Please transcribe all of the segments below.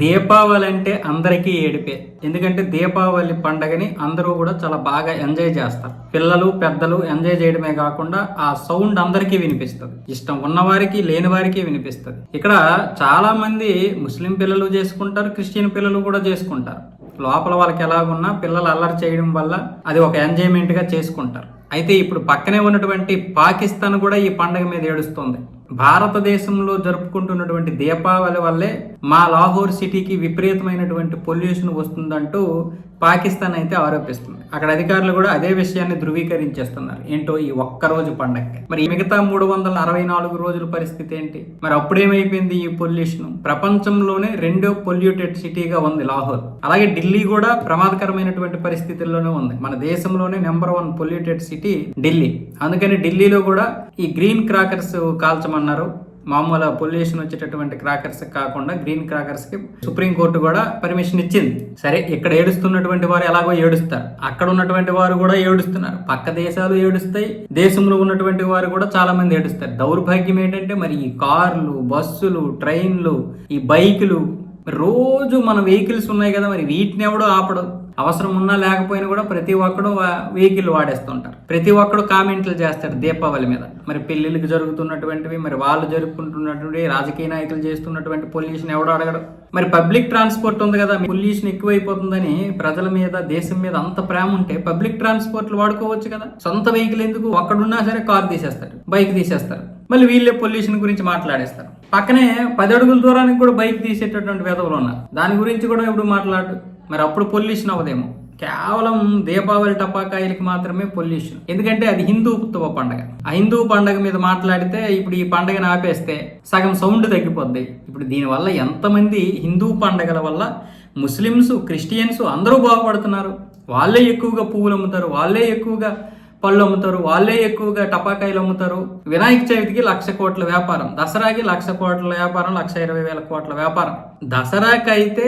దీపావళి అంటే అందరికీ ఏడిపే. ఎందుకంటే దీపావళి పండగని అందరూ కూడా చాలా బాగా ఎంజాయ్ చేస్తారు. పిల్లలు పెద్దలు ఎంజాయ్ చేయడమే కాకుండా ఆ సౌండ్ అందరికీ వినిపిస్తుంది. ఇష్టం ఉన్నవారికి లేని వారికి వినిపిస్తుంది. ఇక్కడ చాలా మంది ముస్లిం పిల్లలు చేసుకుంటారు క్రిస్టియన్ పిల్లలు కూడా చేసుకుంటారు. లోపల వాళ్ళకి ఎలాగున్నా పిల్లలు అల్లరి చేయడం వల్ల అది ఒక ఎంజాయ్మెంట్గా చేసుకుంటారు. అయితే ఇప్పుడు పక్కనే ఉన్నటువంటి పాకిస్తాన్ కూడా ఈ పండగ మీద ఏడుస్తుంది. భారతదేశంలో జరుపుకుంటున్నటువంటి దీపావళి వల్లే మా లాహోర్ సిటీకి విపరీతమైనటువంటి పొల్యూషన్ వస్తుందంటూ పాకిస్తాన్ అయితే ఆరోపిస్తుంది. అక్కడ అధికారులు కూడా అదే విషయాన్ని ధృవీకరించేస్తున్నారు. ఏంటో ఈ ఒక్క రోజు పండగకి మరి మిగతా మూడు వందల అరవై నాలుగు రోజుల పరిస్థితి ఏంటి? మరి అప్పుడేమైపోయింది ఈ పొల్యూషన్? ప్రపంచంలోనే రెండో పొల్యూటెడ్ సిటీగా ఉంది లాహోర్. అలాగే ఢిల్లీ కూడా ప్రమాదకరమైనటువంటి పరిస్థితుల్లోనే ఉంది. మన దేశంలోనే number one polluted city Delhi. అందుకని ఢిల్లీలో కూడా ఈ గ్రీన్ క్రాకర్స్ కాల్చమన్నారు. మామూలు పొల్యూషన్ వచ్చేటటువంటి క్రాకర్స్ కాకుండా గ్రీన్ క్రాకర్స్కి సుప్రీం కోర్టు కూడా పర్మిషన్ ఇచ్చింది. సరే ఇక్కడ ఏడుస్తున్నటువంటి వారు ఎలాగో ఏడుస్తారు. అక్కడ ఉన్నటువంటి వారు కూడా ఏడుస్తున్నారు. పక్క దేశాలు ఏడుస్తాయి. దేశంలో ఉన్నటువంటి వారు కూడా చాలా మంది ఏడుస్తారు. దౌర్భాగ్యం ఏంటంటే మరి ఈ కార్లు బస్సులు ట్రైన్లు ఈ బైకులు రోజు మన వెహికల్స్ ఉన్నాయి కదా మరి వీటిని ఎవడో ఆపడు. అవసరం ఉన్నా లేకపోయినా కూడా ప్రతి ఒక్కడు వెహికల్ వాడేస్తుంటారు. ప్రతి ఒక్కడు కామెంట్లు చేస్తాడు దీపావళి మీద. మరి పెళ్ళిళ్ళకి జరుగుతున్నటువంటివి మరి వాళ్ళు జరుపుకుంటున్నటువంటి రాజకీయ నాయకులు చేస్తున్నటువంటి పొల్యూషన్ ఎవడో అడగడు. మరి పబ్లిక్ ట్రాన్స్పోర్ట్ ఉంది కదా పొల్యూషన్ ఎక్కువైపోతుందని ప్రజల మీద దేశం మీద అంత ప్రేమ ఉంటే పబ్లిక్ ట్రాన్స్పోర్ట్లు వాడుకోవచ్చు కదా. సొంత వెహికల్ ఎందుకు ఒక్కడున్నా సరే కార్ తీసేస్తారు బైక్ తీసేస్తారు. మళ్ళీ వీళ్ళే పొల్యూషన్ గురించి మాట్లాడేస్తారు. పక్కనే పది అడుగుల దూరానికి కూడా బైక్ తీసేటటువంటి వెధవులు ఉన్నారు దాని గురించి కూడా ఇప్పుడు మాట్లాడు. మరి అప్పుడు పొల్యూషన్ అవ్వదేమో. కేవలం దీపావళి టపాకాయలకి మాత్రమే పొల్యూషన్. ఎందుకంటే అది హిందూ ఉత్సవ పండగ. ఆ హిందూ పండగ మీద మాట్లాడితే ఇప్పుడు ఈ పండగని ఆపేస్తే సగం సౌండ్ తగ్గిపోద్ది. ఇప్పుడు దీనివల్ల ఎంతమంది హిందూ పండగల వల్ల ముస్లిమ్స్ క్రిస్టియన్స్ అందరూ బాగుపడుతున్నారు. వాళ్ళే ఎక్కువగా పువ్వులు అమ్ముతారు. వాళ్ళే ఎక్కువగా పళ్ళు అమ్ముతారు వాళ్ళే ఎక్కువగా టపాకాయలు అమ్ముతారు. వినాయక చవితికి లక్ష కోట్ల వ్యాపారం దసరాకి లక్ష కోట్ల వ్యాపారం లక్ష ఇరవై వేల కోట్ల వ్యాపారం. దసరాకైతే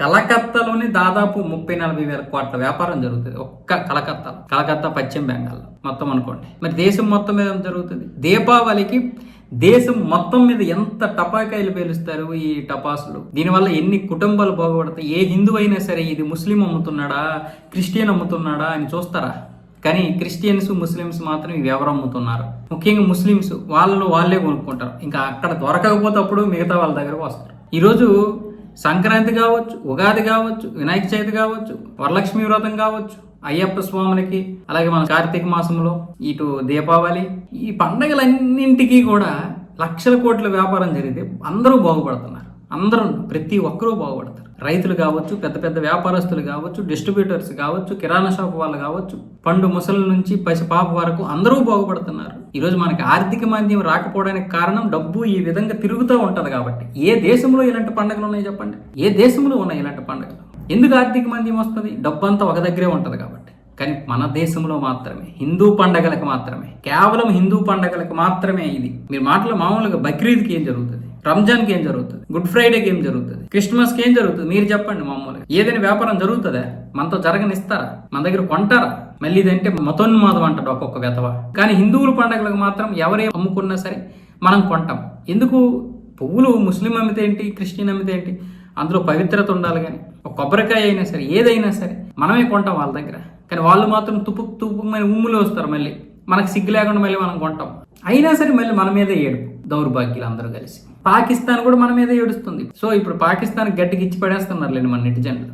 కలకత్తాలోని దాదాపు ముప్పై నలభై వేల కోట్ల వ్యాపారం జరుగుతుంది ఒక్క కలకత్తా. కలకత్తా పశ్చిమ బెంగాల్ మొత్తం అనుకోండి. మరి దేశం మొత్తం మీద జరుగుతుంది? దీపావళికి దేశం మొత్తం మీద ఎంత టపాకాయలు పేలుస్తారు ఈ టపాసులు? దీనివల్ల ఎన్ని కుటుంబాలు బాగుపడతాయి? ఏ హిందూ అయినా సరే ఇది ముస్లిం అమ్ముతున్నాడా క్రిస్టియన్ అమ్ముతున్నాడా అని చూస్తారా? కానీ క్రిస్టియన్స్ ముస్లిమ్స్ మాత్రం ఇవి ఎవరు అమ్ముతున్నారు. ముఖ్యంగా ముస్లిమ్స్ వాళ్ళు వాళ్ళే కొనుక్కుంటారు. ఇంకా అక్కడ దొరకకపోతే అప్పుడు మిగతా వాళ్ళ దగ్గరకు వస్తారు. ఈరోజు సంక్రాంతి కావచ్చు ఉగాది కావచ్చు వినాయక చవితి కావచ్చు వరలక్ష్మి వ్రతం కావచ్చు అయ్యప్ప స్వాములకి అలాగే మన కార్తీక మాసంలో ఇటు దీపావళి ఈ పండగలన్నింటికీ కూడా లక్షల కోట్ల వ్యాపారం జరిగితే అందరూ బాగుపడుతున్నారు. అందరూ ప్రతి ఒక్కరూ బాగుపడతారు. రైతులు కావచ్చు పెద్ద పెద్ద వ్యాపారస్తులు కావచ్చు డిస్ట్రిబ్యూటర్స్ కావచ్చు కిరాణా షాప్ వాళ్ళు కావచ్చు పండు ముసలి నుంచి పసి పాప వరకు అందరూ బాగుపడుతున్నారు. ఈరోజు మనకి ఆర్థిక మాంద్యం రాకపోవడానికి కారణం డబ్బు ఈ విధంగా తిరుగుతూ ఉంటుంది కాబట్టి. ఏ దేశంలో ఇలాంటి పండుగలు ఉన్నాయి చెప్పండి? ఏ దేశంలో ఉన్నాయి ఇలాంటి పండుగలు? ఎందుకు ఆర్థిక మాంద్యం వస్తుంది? డబ్బు అంతా ఒక దగ్గరే ఉంటుంది కాబట్టి. కానీ మన దేశంలో మాత్రమే హిందూ పండగలకు మాత్రమే కేవలం హిందూ పండగలకు మాత్రమే ఇది. మీరు మాటలు మామూలుగా బక్రీద్కి ఏం జరుగుతుంది? రంజాన్కి ఏం జరుగుతుంది? గుడ్ ఫ్రైడేకి ఏం జరుగుతుంది? క్రిస్మస్కి ఏం జరుగుతుంది? మీరు చెప్పండి మామూలుగా. ఏదైనా వ్యాపారం జరుగుతుందా? మనతో జరగనిస్తారా? మన దగ్గర కొంటారా? మళ్ళీ ఇదంటే మతోన్మాదం అంటాడు ఒక్కొక్క వెతవ కానీ హిందువుల పండగలకు మాత్రం ఎవరే అమ్ముకున్నా సరే మనం కొంటాం. ఎందుకు? పువ్వులు ముస్లిం అమ్మితే ఏంటి? క్రిస్టియన్ అమ్మితే ఏంటి? అందులో పవిత్రత ఉండాలి కానీ ఒక కొబ్బరికాయ అయినా సరే ఏదైనా సరే మనమే కొంటాం వాళ్ళ దగ్గర. కానీ వాళ్ళు మాత్రం తుప్పు తుప్పుమని ఉమ్ములు వస్తారు మళ్ళీ. మనకు సిగ్గు లేకుండా మళ్ళీ మనం కొంటాం. అయినా సరే మళ్ళీ మన మీదే ఏడుపు. దౌర్భాగ్యులు అందరూ కలిసి. పాకిస్తాన్ కూడా మన మీదే ఏడుస్తుంది. సో ఇప్పుడు పాకిస్తాన్ గట్టికి ఇచ్చి పడేస్తున్నారు లేండి మన నెటిజన్లు.